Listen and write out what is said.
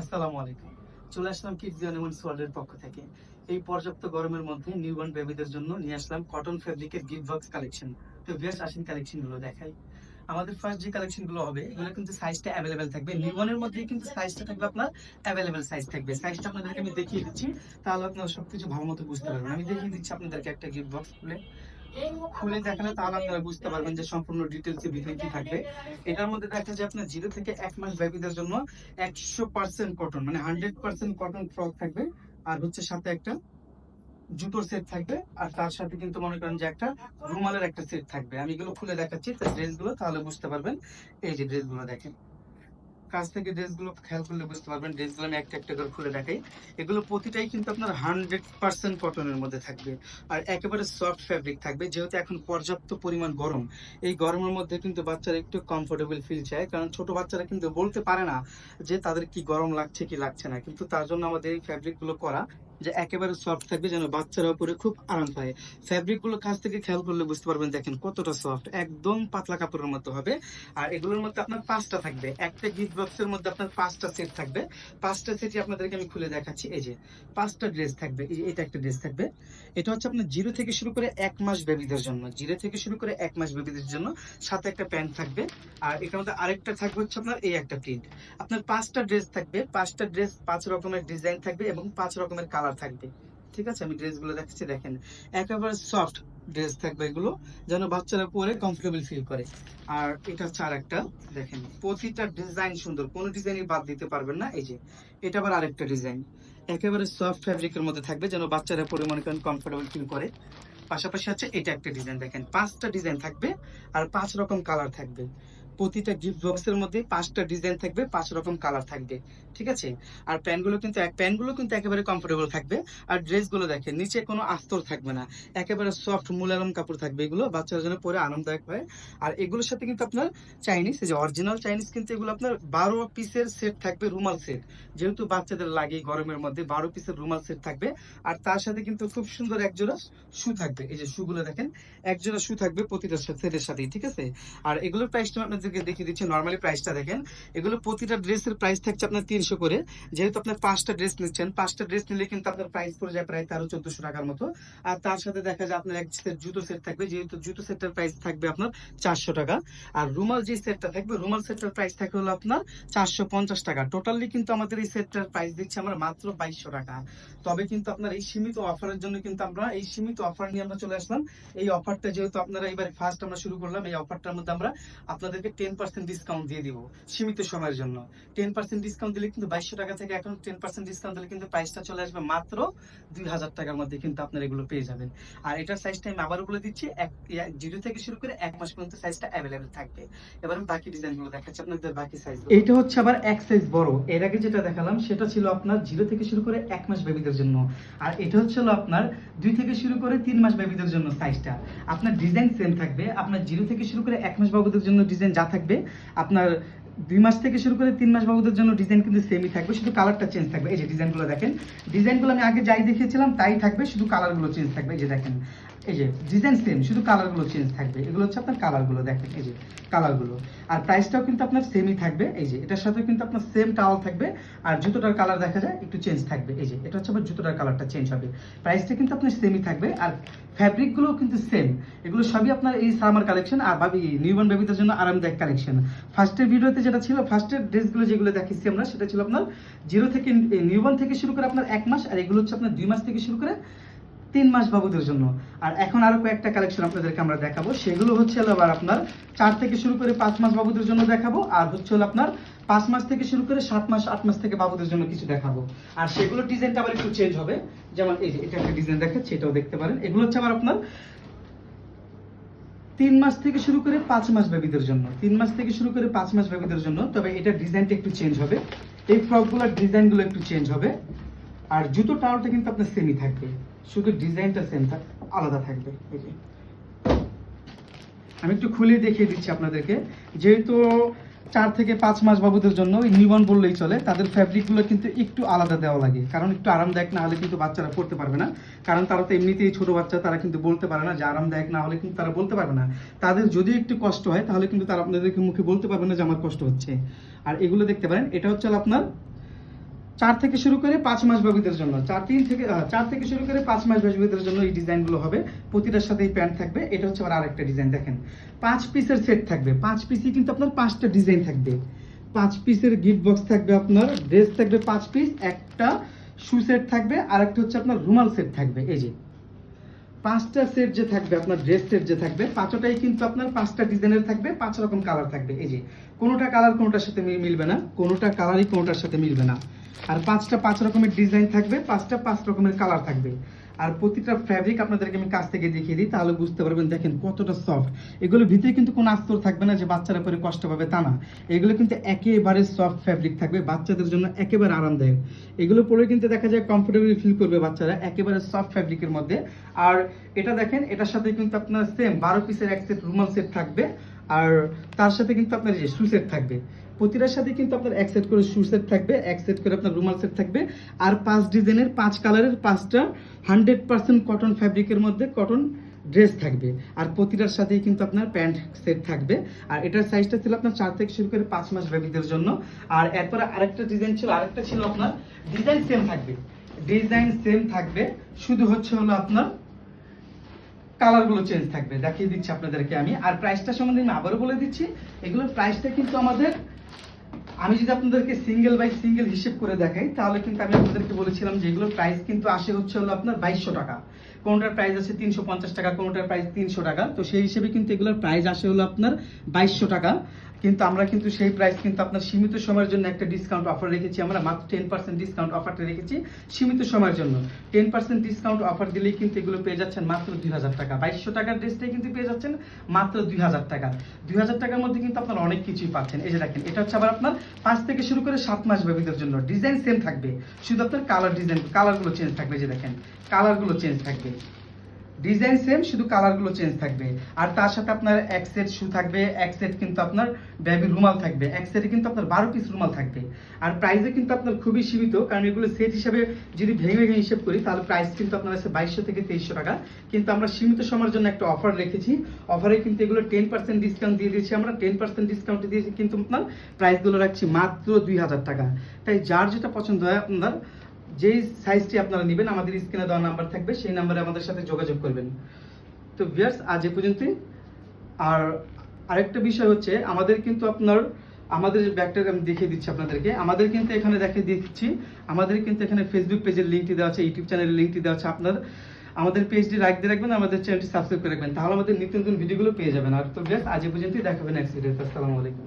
আসসালামু আলাইকুম। চলে আসলাম কিডস অ্যানিমেন্টস ওয়ার্ল্ডের পক্ষ থেকে। এই পর্যাপ্ত গরমের মধ্যে নিউবর্ন বেবিদের জন্য নিয়ে আসলাম কটন ফেব্রিকের গিফট বক্স কালেকশন তো ভিউয়ার্স আসেন কালেকশনগুলো দেখাই। আমাদের ফার্স্ট যে কালেকশনগুলো হবে, এগুলো কিন্তু সাইজটা অ্যাভেলেবেল থাকবে। নিউবর্নের মধ্যে কিন্তু সাইজটা থাকবে আপনার অ্যাভেলেবেল সাইজ থাকবে। সাইজটা আপনাদেরকে আমি দেখিয়ে দিচ্ছি, তাহলে আপনারা সবকিছু ভালো মতো বুঝতে পারবেন। আমি দেখিয়ে দিচ্ছি আপনাদেরকে একটা গিফট বক্স খুলে। খুলে দেখালে তাহলে আপনারা বুঝতে পারবেন যে সম্পূর্ণ ডিটেলস ভিতরে কি থাকবে। এটার মধ্যে দেখা যায় আপনার জিরো থেকে এক মাস বেবিদের জন্য একশো পার্সেন্ট কটন মানে হান্ড্রেড পার্সেন্ট কটন ফ্রক থাকবে, আর হচ্ছে সাথে একটা জুতোর সেট থাকবে, আর তার সাথে কিন্তু মনে করেন যে একটা রুমালের একটা সেট থাকবে। আমি এগুলো খুলে দেখাচ্ছি ড্রেসগুলো তাহলে বুঝতে পারবেন। এই যে ড্রেসগুলো দেখেন। কাছ থেকে ড্রেসগুলো খেয়াল করলে বুঝতে পারবেন, ড্রেসগুলো আমি একটা একটা করে খুলে দেখাই। এগুলো প্রতিটাই কিন্তু আপনার হান্ড্রেড পার্সেন্ট কটনের মধ্যে থাকবে। আর একেবারে সফট ফ্যাব্রিক থাকবে, যেহেতু এখন পর্যাপ্ত পরিমাণ গরম। এই গরমের মধ্যে কিন্তু বাচ্চারা একটু কমফোর্টেবল ফিল চায়, কারণ ছোট বাচ্চারা কিন্তু বলতে পারে না যে তাদের কি গরম লাগছে, কি লাগছে না। কিন্তু তার জন্য আমাদের এই ফ্যাব্রিকগুলো করা যে একেবারে সফট থাকবে যেন বাচ্চারা উপরে খুব আরাম পায়। ফ্যাব্রিকগুলো কাছ থেকে খেয়াল করলে বুঝতে পারবেন দেখেন কতটা সফট একদম পাতলা কাপড়ের মতো হবে। আর এগুলোর মধ্যে আপনার পাঁচটা থাকবে। একটা গিফট বক্সের মধ্যে আপনার পাঁচটা সেট থাকবে। পাঁচটা সেটই আপনাদেরকে আমি খুলে দেখাচ্ছি। এই যে, পাঁচটা ড্রেস থাকবে। এই এটা একটা ড্রেস থাকবে। এটা হচ্ছে আপনার জিরো থেকে শুরু করে এক মাস বেবিদের জন্য। জিরো থেকে শুরু করে এক মাস বেবিদের জন্য সাথে একটা প্যান্ট থাকবে। আর এটার মধ্যে আরেকটা থাকবে হচ্ছে আপনার এই একটা প্রিন্ট আপনার পাঁচটা ড্রেস থাকবে। পাঁচটা ড্রেস পাঁচ রকমের ডিজাইন থাকবে এবং পাঁচ রকমের কালার থাকবে। ঠিক আছে? আমি ড্রেসগুলো দেখাচ্ছি, দেখেন। একেবারে সফট ড্রেস থাকবে এগুলো, যেন বাচ্চারা পরে কমফোর্টেবল ফিল করে। আর এটা হচ্ছে আর একটা দেখেন, প্রতিটা ডিজাইন সুন্দর। কোনো ডিজাইনই বাদ দিতে পারবেন না। এই যে, এটা আবার আরেকটা ডিজাইন একেবারে সফট ফ্যাব্রিকের মধ্যে থাকবে, যেন বাচ্চারা পরে মনে করেন কমফোর্টেবল ফিল করে। পাশাপাশি আছে এটা একটা ডিজাইন দেখেন, পাঁচটা ডিজাইন থাকবে, আর পাঁচ রকম কালার থাকবে। প্রতিটা গিফট বক্সের মধ্যে পাঁচটা ডিজাইন থাকবে, পাঁচ রকম কালার থাকবে, ঠিক আছে? আর প্যান্টগুলো কিন্তু প্যান্টগুলো কিন্তু একেবারে কমফোর্টেবল থাকবে। আর ড্রেসগুলো দেখেন, নিচে কোনো আস্তর থাকবে না, একেবারে সফট মুলারম কাপড় থাকবে এগুলো, বাচ্চারা যেন পরে আরামদায়ক হয়। আর এগুলোর সাথে কিন্তু আপনার চাইনিজ যে অরিজিনাল চাইনিজ কিন্তু এগুলো আপনার বারো পিসের সেট থাকবে রুমাল সেট যেহেতু বাচ্চাদের লাগে গরমের মধ্যে, বারো পিসের রুমাল সেট থাকবে। আর তার সাথে কিন্তু খুব সুন্দর একজোড়া শু থাকবে। এই যে শুগুলো দেখেন, একজোড়া শু থাকবে প্রতিটা সেটের সাথেই, ঠিক আছে? আর এগুলোর প্রাইসটা আপনাদেরকে দেখিয়ে দিচ্ছি নর্মালি প্রাইসটা দেখেন। এগুলো প্রতিটা ড্রেসের প্রাইস থাকছে আপনার তিনশো করে। যেহেতু আপনার পাঁচটা ড্রেস নিচ্ছেন, পাঁচটা ড্রেস নিলে কিন্তু আপনার প্রাইস পড়ে যায় প্রায় তেরো, চোদ্দশো টাকার মতো। আর তার সাথে দেখা যায় আপনার এক সেট জুতো সেট থাকবে, যেহেতু জুতো সেটটার প্রাইস থাকবে আপনার চারশো টাকা। আর রুমাল যে সেটটা থাকবে, রুমাল সেটটার প্রাইস থাকবে হলো আপনার চারশো পঞ্চাশ টাকা। টোটালি কিন্তু আমাদের এই সেটটার প্রাইস দিচ্ছে আমরা মাত্র বাইশশো টাকা। তবে কিন্তু আপনার এই সীমিত অফারের জন্য কিন্তু আমরা এই সীমিত অফার নিয়ে আমরা চলে আসলাম। এই অফারটা যেহেতু আপনারা এবার ফার্স্ট আমরা শুরু করলাম, এই অফারটার মধ্যে আমরা আপনাদেরকে টেন পার্সেন্ট ডিসকাউন্ট দিয়ে দিব সীমিত সময়ের জন্য। টেন পার্সেন্ট ডিসকাউন্ট দিলে কিন্তু বাইশশো টাকা থেকে এখন টেন পার্সেন্ট ডিসকাউন্ট দিলে কিন্তু প্রাইসটা চলে আসবে মাত্র দুই হাজার টাকার মধ্যে কিন্তু আপনারা এগুলো পেয়ে যাবেন। আর এটার সাইজটা আমি আবারও বলে দিচ্ছি, এক জিরো থেকে শুরু করে এক মাস পর্যন্ত সাইজটা অ্যাভেলেবেল থাকবে। এবার আমি বাকি ডিজাইনগুলো দেখাচ্ছি, আপনাদের বাকি সাইজ হচ্ছে আবার এক সাইজ বড়। এর আগে যেটা দেখালাম, সেটা ছিল আপনার জিরো থেকে শুরু করে এক মাস বেবিদের জন্য। আর এটা হচ্ছে আপনার দুই থেকে শুরু করে তিন মাস বেবিদের জন্য সাইজটা আপনার ডিজাইন সেম থাকবে। আপনার জিরো থেকে শুরু করে এক মাস বাবুদের জন্য ডিজাইন যা থাকবে। আপনার দুই মাস থেকে শুরু করে তিন মাস বাবুদের জন্য ডিজাইন কিন্তু সেমই থাকবে, শুধু কালারটা চেঞ্জ থাকবে। এই যে ডিজাইনগুলো দেখেন ডিজাইনগুলো আমি আগে যাই দেখিয়েছিলাম, তাই থাকবে, শুধু কালারগুলো চেঞ্জ থাকবে। এই যে দেখেন এই যে ডিজাইন সেম শুধু কালারগুলো চেঞ্জ থাকবে। এগুলো হচ্ছে আপনার কালারগুলো দেখেন এই যে কালারগুলো আর প্রাইসটাও কিন্তু আপনার সেমই থাকবে। এই যে এটার সাথে কিন্তু আপনার সেম টাওয়াল থাকবে। আর জুতোটার কালার দেখা যায়, একটু চেঞ্জ থাকবে। এই যে এটা হচ্ছে আবার জুতোটার কালারটা চেঞ্জ হবে। প্রাইসটা কিন্তু আপনার সেমই থাকবে। আর ফ্যাব্রিকগুলো কিন্তু সেম এগুলো সবই আপনার এই সামার কালেকশন আর ভাবি নিউবর্ন বেবিদের জন্য আরামদায়ক কালেকশন ফার্স্টের ভিডিওতে যেটা ছিল ফার্স্টের ড্রেসগুলো যেগুলো দেখিয়েছি আমরা, সেটা ছিল আপনার জিরো থেকে নিউবর্ন থেকে শুরু করে আপনার এক মাস, আর এগুলো হচ্ছে আপনার দুই মাস থেকে শুরু করে তিন মাস বাবুদের জন্য। আর এখন আরও কয়েকটা কালেকশন আপনাদেরকে আমরা দেখাবো। সেগুলো হচ্ছে আবার আপনার চার থেকে শুরু করে পাঁচ মাস বাবুদের জন্য দেখাবো। আর হচ্ছে হলো আপনার পাঁচ মাস থেকে শুরু করে সাত মাস, আট মাস থেকে বাবুদের জন্য কিছু দেখাবো। আর সেগুলো ডিজাইনটা আবার একটু চেঞ্জ হবে। যেমন এই যে, এটা একটা ডিজাইন দেখাচ্ছে, এটাও দেখতে পারেন। এগুলো হচ্ছে আবার আপনার তিন মাস থেকে শুরু করে পাঁচ মাস বেবিদের জন্য। তিন মাস থেকে শুরু করে পাঁচ মাস বেবিদের জন্য। তবে এটা ডিজাইনটা একটু চেঞ্জ হবে। এই ফ্রকগুলোর ডিজাইনগুলো একটু চেঞ্জ হবে। আর জুতো টাওয়ারটা কিন্তু আপনার সেমই থাকবে। শুধু ডিজাইনটা সেম থাক আলাদা থাকবে, এই যে। আমি একটু খুলে দেখিয়ে দিচ্ছি আপনাদেরকে। যেহেতু চার থেকে পাঁচ মাস বাবুদের জন্য নিবন বললেই চলে, তাদের ফ্যাব্রিকগুলো কিন্তু একটু আলাদা দেওয়া লাগে। কারণ একটু আরামদায়ক না হলে কিন্তু বাচ্চারা পড়তে পারবে না। কারণ তারা তো এমনিতেই ছোট বাচ্চা, তারা কিন্তু বলতে পারে না যে আরামদায়ক না হলে কিন্তু তারা বলতে পারবে না। তাদের যদি একটু কষ্ট হয়, তাহলে কিন্তু তারা আপনাদেরকে মুখে বলতে পারবে না যে আমার কষ্ট হচ্ছে। আর এগুলো দেখতে পারেন, এটা হচ্ছে আপনার চার থেকে শুরু করে পাঁচ মাস বাবুদের জন্য। চার তিন থেকে চার থেকে শুরু করে পাঁচ মাস বাবুদের জন্য এই ডিজাইনগুলো হবে। প্রতিটার সাথে এই প্যান্ট থাকবে। এটা হচ্ছে আবার আরেকটা ডিজাইন, দেখেন। পাঁচ পিসের সেট থাকবে। পাঁচ পিসই কিন্তু আপনার পাঁচটা ডিজাইন থাকবে। পাঁচ পিসের গিফট বক্স থাকবে আপনার, ড্রেস থাকবে পাঁচ পিস, একটা শু সেট থাকবে আর একটা হচ্ছে আপনার রুমাল সেট থাকবে। এই যে পাঁচটা সেট যে থাকবে, আপনার ড্রেস সেট যে থাকবে, পাঁচটাই কিন্তু আপনার পাঁচটা ডিজাইনের থাকবে, পাঁচ রকম কালার থাকবে। এই যে, কোনোটা কালার কোনোটার সাথে মিলবে না, কোনোটা কালারই কোনোটার সাথে মিলবে না। আর পাঁচটা পাঁচ রকমের ডিজাইন থাকবে, পাঁচটা পাঁচ রকমের কালার থাকবে। আর প্রতিটা ফ্যাব্রিক আপনাদেরকে আমি কাছ থেকে দেখিয়ে দিই, তাহলে বুঝতে পারবেন, দেখেন কতটা সফট এগুলোর ভিতরে কিন্তু কোনো আস্তর থাকবে না যে বাচ্চারা পরে কষ্ট পাবে তা না। এগুলো কিন্তু একেবারে সফট ফ্যাব্রিক থাকবে, বাচ্চাদের জন্য একেবারে আরামদায়ক। এগুলো পরে কিন্তু দেখা যায় কমফোর্টেবলি ফিল করবে বাচ্চারা, একেবারে সফট ফ্যাব্রিকের মধ্যে। আর এটা দেখেন, এটার সাথে কিন্তু আপনার সেম বারো পিসের এক সেট রুমাল সেট থাকবে, আর তার সাথে কিন্তু আপনার যে শু সেট থাকবে। প্রতিটার সাথে কিন্তু আপনার এক সেট করে শু সেট থাকবে, এক সেট করে আপনার রুমাল সেট থাকবে। আর পাঁচ ডিজাইনের পাঁচ কালারের পাঁচটা হান্ড্রেড পার্সেন্ট কটন ফ্যাব্রিকের মধ্যে কটন ড্রেস থাকবে। আর প্রতিটার সাথেই কিন্তু আপনার প্যান্ট সেট থাকবে। আর এটার সাইজটা ছিল আপনার চার থেকে শুরু করে পাঁচ মাস বেবিদের জন্য। আর এরপরে আরেকটা ডিজাইন ছিল, আরেকটা ছিল আপনার ডিজাইন সেম থাকবে। ডিজাইন সেম থাকবে, শুধু হচ্ছে হলো আপনার কালারগুলো চেঞ্জ থাকবে। দেখিয়ে দিচ্ছি আপনাদেরকে আমি। আর প্রাইসটা সম্বন্ধে আমি আবারও বলে দিচ্ছি। এগুলোর প্রাইসটা কিন্তু আমাদের আমি যদি আপনাদেরকে সিঙ্গেল বাই সিঙ্গেল হিসেব করে দেখাই, তাহলে কিন্তু আমি আপনাদেরকে বলেছিলাম যে এগুলোর প্রাইস কিন্তু আসে হচ্ছে হলো আপনার বাইশশো টাকা। কোনোটার প্রাইস আছে তিনশো পঞ্চাশ টাকা, কোনোটার প্রাইস তিনশো টাকা। তো সেই হিসেবে কিন্তু এগুলোর প্রাইস আসে হলো আপনার বাইশশো টাকা। কিন্তু আমরা কিন্তু সেই প্রাইস কিন্তু আপনার সীমিত সময়ের জন্য একটা ডিসকাউন্ট অফার রেখেছি। আমরা মাত্র টেন পার্সেন্ট ডিসকাউন্ট অফারটা রেখেছি সীমিত সময়ের জন্য। টেন পার্সেন্ট ডিসকাউন্ট অফার দিলেই কিন্তু এগুলো পেয়ে যাচ্ছেন মাত্র দুই হাজার টাকা। বাইশশো টাকার ড্রেসটাই কিন্তু পেয়ে যাচ্ছেন মাত্র দুই হাজার টাকা। দুই হাজার টাকার মধ্যে কিন্তু আপনারা অনেক কিছুই পাচ্ছেন। এই যে দেখেন, এটা হচ্ছে আবার আপনার পাঁচ থেকে শুরু করে সাত মাস বেবিদের জন্য। ডিজাইন সেম থাকবে। শুধু আপনার কালার ডিজাইন কালারগুলো চেঞ্জ থাকবে। যে দেখেন কালারগুলো চেঞ্জ থাকবে। ডিজাইন সেম শুধু কালারগুলো চেঞ্জ থাকবে। আর তার সাথে আপনার এক সেট শু থাকবে, এক সেট কিন্তু আপনার বেবি রুমাল থাকবে। এক সেটে কিন্তু আপনার বারো পিস রুমাল থাকবে। আর প্রাইসে কিন্তু আপনার খুবই সীমিত, কারণ এগুলো সেট হিসাবে যদি ভেঙে ভেঙে হিসেব করি, তাহলে প্রাইস কিন্তু আপনার আছে বাইশশো থেকে তেইশশো টাকা। কিন্তু আমরা সীমিত সময়ের জন্য একটা অফার রেখেছি। অফারে কিন্তু এগুলো টেন পার্সেন্ট ডিসকাউন্ট দিয়ে দিয়েছি আমরা। টেন পার্সেন্ট ডিসকাউন্ট দিয়ে কিন্তু আপনার প্রাইসগুলো রাখছি মাত্র দুই হাজার টাকা। তাই যার যেটা পছন্দ হয় আপনার যেই সাইজটি আপনারা নেবেন, আমাদের স্ক্রিনে দেওয়া নাম্বার থাকবে, সেই নাম্বারে আমাদের সাথে যোগাযোগ করবেন। তো ভিউয়ার্স আজ এ পর্যন্তই। আর আরেকটা বিষয় হচ্ছে, আমাদের কিন্তু আপনার, আমাদের যে ব্যাগটা আমি দেখিয়ে দিচ্ছি আপনাদেরকে, আমাদের কিন্তু এখানে দেখিয়ে দিচ্ছি, আমাদের কিন্তু এখানে ফেসবুক পেজের লিঙ্কটি দেওয়া আছে ইউটিউব চ্যানেলের লিঙ্কটি দেওয়া আছে, আপনার, আমাদের পেজটি লাইক দিয়ে রাখবেন, আমাদের চ্যানেলটি সাবস্ক্রাইব করে রাখবেন, তাহলে আমাদের নিত্য নতুন ভিডিওগুলো পেয়ে যাবেন। আর তো ব্যাস আজ পর্যন্তই দেখাবেন ভিডিওতে আসসালামু আলাইকুম।